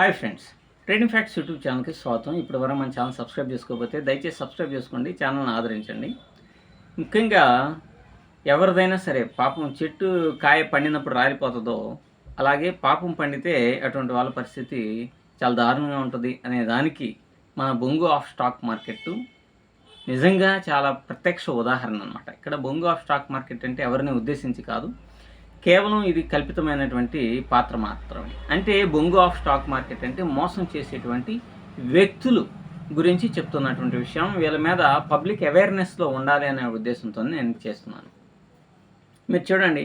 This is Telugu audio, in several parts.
Hi friends trading facts YouTube ఛానల్కి స్వాగతం. ఇప్పుడు వరకు మన ఛానల్ సబ్స్క్రైబ్ చేసుకోకపోతే దయచేసి సబ్స్క్రైబ్ చేసుకోండి ఛానల్ని ఆదరించండి. ముఖ్యంగా ఎవరిదైనా సరే పాపం చెట్టు కాయ పండినప్పుడు రాలిపోతుందో అలాగే పాపం పండితే అటువంటి వాళ్ళ పరిస్థితి చాలా దారుణంగా ఉంటుంది అనే దానికి మన బొంగు ఆఫ్ స్టాక్ మార్కెట్ నిజంగా చాలా ప్రత్యక్ష ఉదాహరణ అనమాట ఇక్కడ బొంగు ఆఫ్ స్టాక్ మార్కెట్ అంటే ఎవరిని ఉద్దేశించి కాదు కేవలం ఇది కల్పితమైనటువంటి పాత్ర మాత్రమే అంటే బొంగు ఆఫ్ స్టాక్ మార్కెట్ అంటే మోసం చేసేటువంటి వ్యక్తులు గురించి చెప్తున్నటువంటి విషయం. వీళ్ళ మీద పబ్లిక్ అవేర్నెస్లో ఉండాలి అనే ఉద్దేశంతో నేను చేస్తున్నాను. మీరు చూడండి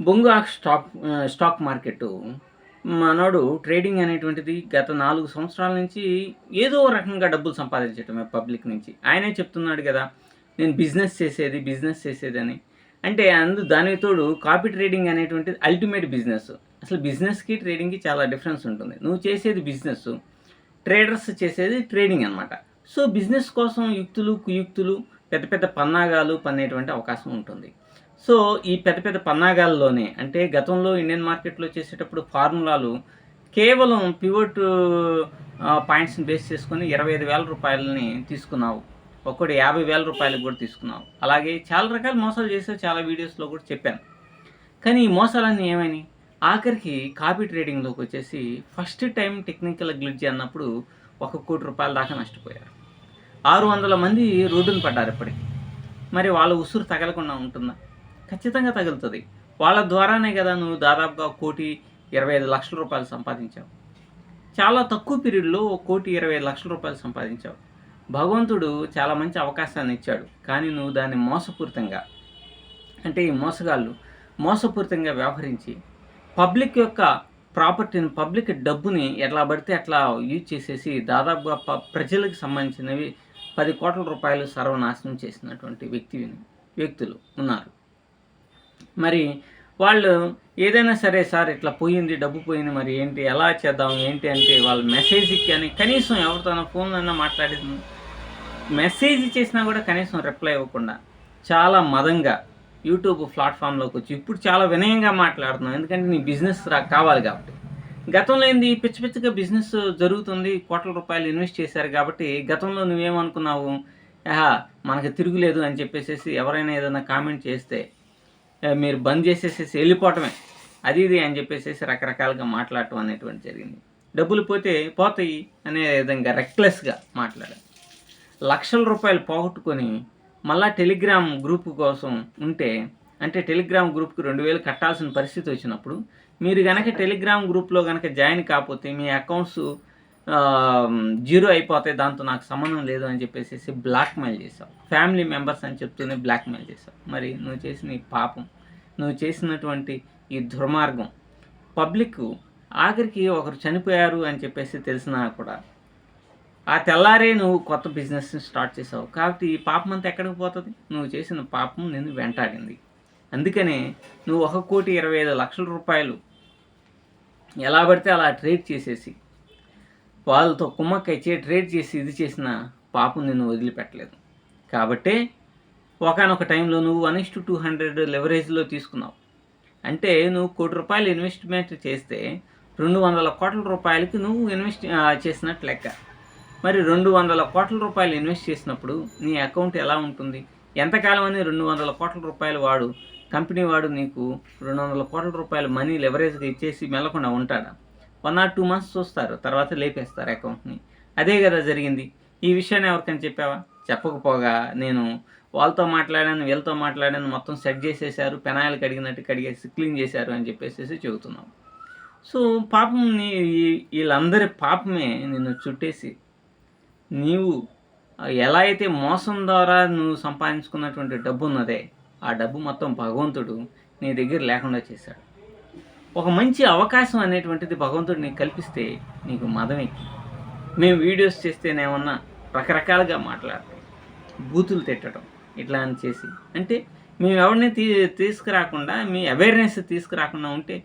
బొంగు ఆఫ్ స్టాక్ స్టాక్ మార్కెట్ మనోడు ట్రేడింగ్ అనేటువంటిది గత నాలుగు సంవత్సరాల నుంచి ఏదో రకంగా డబ్బులు సంపాదించటమే పబ్లిక్ నుంచి. ఆయనే చెప్తున్నాడు కదా నేను బిజినెస్ చేసేది బిజినెస్ చేసేది అని అంటే అందు దానికి తోడు కాపీ ట్రేడింగ్ అనేటువంటిది అల్టిమేట్ బిజినెస్ అసలు బిజినెస్కి ట్రేడింగ్కి చాలా డిఫరెన్స్ ఉంటుంది. నువ్వు చేసేది బిజినెస్ ట్రేడర్స్ చేసేది ట్రేడింగ్ అనమాట సో బిజినెస్ కోసం యుక్తులు కుయుక్తులు పెద్ద పెద్ద పన్నాగాలు పన్నేటువంటి అవకాశం ఉంటుంది. సో ఈ పెద్ద పెద్ద పన్నాగాల్లోనే అంటే గతంలో ఇండియన్ మార్కెట్లో చేసేటప్పుడు ఫార్ములాలు కేవలం పివోట్ పాయింట్స్ని బేస్ చేసుకొని ఇరవై ఐదు వేల రూపాయలని తీసుకున్నావు. ఒక్కటి యాభై వేల రూపాయలకు కూడా తీసుకున్నావు. అలాగే చాలా రకాల మోసాలు చేసే చాలా వీడియోస్లో కూడా చెప్పాను. కానీ ఈ మోసాలన్నీ ఏమని ఆఖరికి కాపీ ట్రేడింగ్లోకి వచ్చేసి ఫస్ట్ టైం టెక్నికల్ గ్లిడ్జ్ అన్నప్పుడు ఒక కోటి రూపాయల దాకా నష్టపోయారు. ఆరు వందల మంది రోడ్డును పడ్డారు ఇప్పటికి. మరి వాళ్ళ ఉసురు తగలకుండా ఉంటుందా? ఖచ్చితంగా తగులుతుంది. వాళ్ళ ద్వారానే కదా నువ్వు దాదాపుగా కోటి ఇరవై ఐదు లక్షల రూపాయలు సంపాదించావు. చాలా తక్కువ పీరియడ్లో ఒక కోటి ఇరవై ఐదు లక్షల రూపాయలు సంపాదించావు. భగవంతుడు చాలా మంచి అవకాశాన్ని ఇచ్చాడు. కానీ నువ్వు దాన్ని మోసపూరితంగా అంటే ఈ మోసగాళ్ళు మోసపూరితంగా వ్యవహరించి పబ్లిక్ యొక్క ప్రాపర్టీని పబ్లిక్ డబ్బుని ఎట్లా పడితే అట్లా యూజ్ చేసేసి దాదాపుగా ప ప్రజలకు సంబంధించినవి పది కోట్ల రూపాయలు సర్వనాశనం చేసినటువంటి వ్యక్తి వ్యక్తులు ఉన్నారు. మరి వాళ్ళు ఏదైనా సరే సార్ ఇట్లా పోయింది డబ్బు పోయింది మరి ఏంటి ఎలా చేద్దాం ఏంటి అంటే వాళ్ళ మెసేజ్కి అని కనీసం ఎవరితోనో ఫోన్లైనా మాట్లాడేది మెసేజ్ చేసినా కూడా కనీసం రిప్లై ఇవ్వకుండా చాలా మదంగా యూట్యూబ్ ప్లాట్ఫామ్లోకి వచ్చి ఇప్పుడు చాలా వినయంగా మాట్లాడుతున్నాం. ఎందుకంటే నీ బిజినెస్ రా కావాలి కాబట్టి. గతంలో ఏంది? పిచ్చి పిచ్చిగా బిజినెస్ జరుగుతుంది. కోట్ల రూపాయలు ఇన్వెస్ట్ చేశారు కాబట్టి గతంలో నువ్వేమనుకున్నావు? ఆహా మనకి తిరుగులేదు అని చెప్పేసి ఎవరైనా ఏదైనా కామెంట్ చేస్తే మీరు బంద్ చేసేసేసి వెళ్ళిపోవటమే. అది ఇది అని చెప్పేసి రకరకాలుగా మాట్లాడటం అనేటువంటి జరిగింది. డబ్బులు పోతే పోతాయి అనే విధంగా రెక్లెస్గా మాట్లాడారు. లక్షల రూపాయలు పోగొట్టుకొని మళ్ళా టెలిగ్రామ్ గ్రూప్ కోసం ఉంటే అంటే టెలిగ్రామ్ గ్రూప్కి రెండు వేలు కట్టాల్సిన పరిస్థితి వచ్చినప్పుడు మీరు కనుక టెలిగ్రామ్ గ్రూప్లో కనుక జాయిన్ కాకపోతే మీ అకౌంట్స్ జీరో అయిపోతాయి దాంతో నాకు సంబంధం లేదు అని చెప్పేసి బ్లాక్మెయిల్ చేసావు ఫ్యామిలీ మెంబర్స్ అని చెప్తూనే బ్లాక్మెయిల్ చేసావు మరి నువ్వు చేసిన ఈ పాపం నువ్వు చేసినటువంటి ఈ దుర్మార్గం పబ్లిక్ ఆఖరికి ఒకరు చనిపోయారు అని చెప్పేసి తెలిసినా కూడా ఆ తెల్లారే నువ్వు కొత్త బిజినెస్ని స్టార్ట్ చేసావు. కాబట్టి ఈ పాపం అంతా ఎక్కడికి పోతుంది? నువ్వు చేసిన పాపం నిన్ను వెంటాడింది. అందుకనే నువ్వు ఒక కోటి ఇరవై ఐదు లక్షల రూపాయలు ఎలా పడితే అలా ట్రేడ్ చేసేసి వాళ్ళతో కుమ్మక్కైచే ట్రేడ్ చేసి ఇది చేసిన పాపం నిన్ను వదిలిపెట్టలేదు. కాబట్టే ఒకనొక టైంలో నువ్వు one is to two hundred లెవరేజ్లో తీసుకున్నావు. అంటే నువ్వు కోటి రూపాయలు ఇన్వెస్ట్మెంట్ చేస్తే రెండు వందల కోట్ల రూపాయలకి నువ్వు ఇన్వెస్ట్ చేసినట్టు లెక్క. మరి రెండు వందల కోట్ల రూపాయలు ఇన్వెస్ట్ చేసినప్పుడు నీ అకౌంట్ ఎలా ఉంటుంది? ఎంతకాలం అని రెండు వందల కోట్ల రూపాయలు వాడు కంపెనీ వాడు నీకు రెండు వందల కోట్ల రూపాయలు మనీ లెవరేజ్గా ఇచ్చేసి మెల్లకుండా ఉంటాడా? వన్ ఆర్ టూ మంత్స్ చూస్తారు తర్వాత లేపేస్తారు అకౌంట్ని అదే కదా జరిగింది. ఈ విషయాన్ని ఎవరికైనా చెప్పావా? చెప్పకపోగా నేను వాళ్ళతో మాట్లాడాను వీళ్ళతో మాట్లాడాను మొత్తం సెట్ చేసేసారు పెనాయిలు కడిగినట్టు కడిగేసి క్లీన్ చేశారు అని చెప్పేసి చెబుతున్నాం. సో పాపం నీ ఈ- వీళ్ళందరి పాపమే నిన్ను చుట్టేసి నీవు ఎలా అయితే మోసం ద్వారా నువ్వు సంపాదించుకున్నటువంటి డబ్బు ఉన్నదే ఆ డబ్బు మొత్తం భగవంతుడు నీ దగ్గర లేకుండా చేశాడు. ఒక మంచి అవకాశం అనేటువంటిది భగవంతుడు నీకు కల్పిస్తే నీకు మదమే మేము వీడియోస్ చేస్తేనేమన్నా రకరకాలుగా మాట్లాడతాం బూతులు తిట్టడం ఇట్లా అని చేసి. అంటే మేము ఎవరిని తీ తీసుకురాకుండా మీ అవేర్నెస్ తీసుకురాకుండా ఉంటే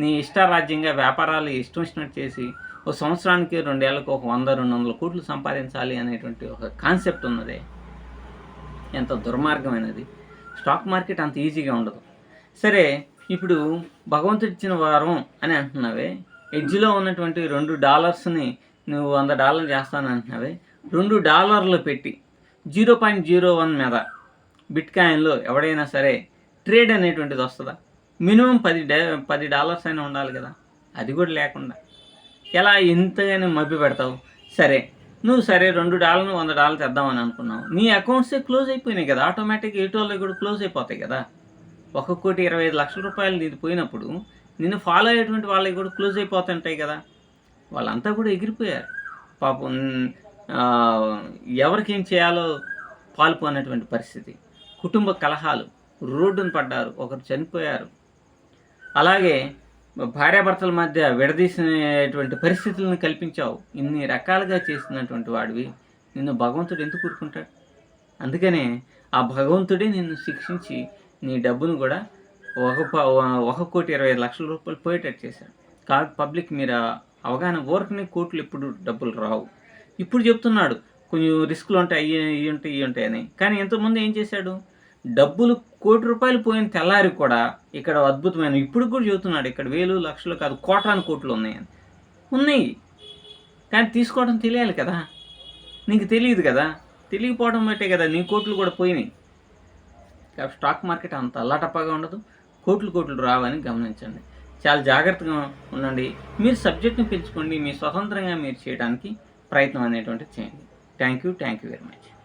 నీ ఇష్టారాజ్యంగా వ్యాపారాలు ఇష్టం ఇష్టం చేసి ఒక సంవత్సరానికి రెండేళ్ళకు ఒక వంద రెండు వందల కోట్లు సంపాదించాలి అనేటువంటి ఒక కాన్సెప్ట్ ఉన్నది. ఎంత దుర్మార్గమైనది. స్టాక్ మార్కెట్ అంత ఈజీగా ఉండదు. సరే ఇప్పుడు భగవంతుడు ఇచ్చిన వారం అని అంటున్నావే. ఎడ్జ్లో ఉన్నటువంటి రెండు డాలర్స్ని నువ్వు వంద డాలర్లు చేస్తాను అంటున్నావే. రెండు డాలర్లు పెట్టి జీరో పాయింట్ జీరో వన్ మీద బిట్ కాయిన్లో ఎవడైనా సరే ట్రేడ్ అనేటువంటిది వస్తుందా? మినిమం పది డే పది డాలర్స్ అయినా ఉండాలి కదా. అది కూడా లేకుండా. ఎలా ఇంతగానే మభ్య పెడతావు? సరే నువ్వు సరే రెండు డాలర్లు వంద డాలర్లు తెద్దామని అనుకున్నావు. నీ అకౌంట్సే క్లోజ్ అయిపోయినాయి కదా. ఆటోమేటిక్గా ఎటు వాళ్ళకి కూడా క్లోజ్ అయిపోతాయి కదా. ఒక కోటి ఇరవై ఐదు లక్షల రూపాయలు నీది పోయినప్పుడు నిన్ను ఫాలో అయ్యేటువంటి వాళ్ళకి కూడా క్లోజ్ అయిపోతుంటాయి కదా. వాళ్ళంతా కూడా ఎగిరిపోయారు. పాపం ఎవరికి ఏం చేయాలో పాల్పోనటువంటి పరిస్థితి. కుటుంబ కలహాలు రోడ్డును పడ్డారు ఒకరు చనిపోయారు. అలాగే భార్యాభర్తల మధ్య విడదీసినటువంటి పరిస్థితులను కల్పించావు. ఇన్ని రకాలుగా చేసినటువంటి వాడివి. నిన్ను భగవంతుడు ఎందుకు కూరుకుంటాడు? అందుకనే ఆ భగవంతుడే నిన్ను శిక్షించి నీ డబ్బును కూడా ఒక ఒక కోటి ఇరవై ఐదు లక్షల రూపాయలు పోయేటట్టు చేశాడు. కాదు పబ్లిక్ మీరు అవగాహన ఊరకనే కోట్లు ఎప్పుడు డబ్బులు రావు. ఇప్పుడు చెప్తున్నాడు కొంచెం రిస్కులు ఉంటాయి అయ్యి ఇవి ఉంటాయి ఇవి ఉంటాయి అని. కానీ ఎంతోమంది ఏం చేశాడు? డబ్బులు కోటి రూపాయలు పోయిన తెల్లారి కూడా ఇక్కడ అద్భుతమైన ఇప్పుడు కూడా చెబుతున్నాడు ఇక్కడ వేలు లక్షలు కాదు కోటాను కోట్లు ఉన్నాయని ఉన్నాయి. కానీ తీసుకోవడం తెలియాలి కదా. నీకు తెలియదు కదా. తెలియకపోవడం బట్టే కదా నీ కోట్లు కూడా పోయినాయి. కాబట్టి స్టాక్ మార్కెట్ అంత అల్లాటప్పగా ఉండదు. కోట్లు కోట్లు రావని గమనించండి. చాలా జాగ్రత్తగా ఉండండి. మీరు సబ్జెక్ట్ని పెంచుకోండి. మీ స్వతంత్రంగా మీరు చేయడానికి ప్రయత్నం అనేటువంటిది చేయండి. Thank you thank you very much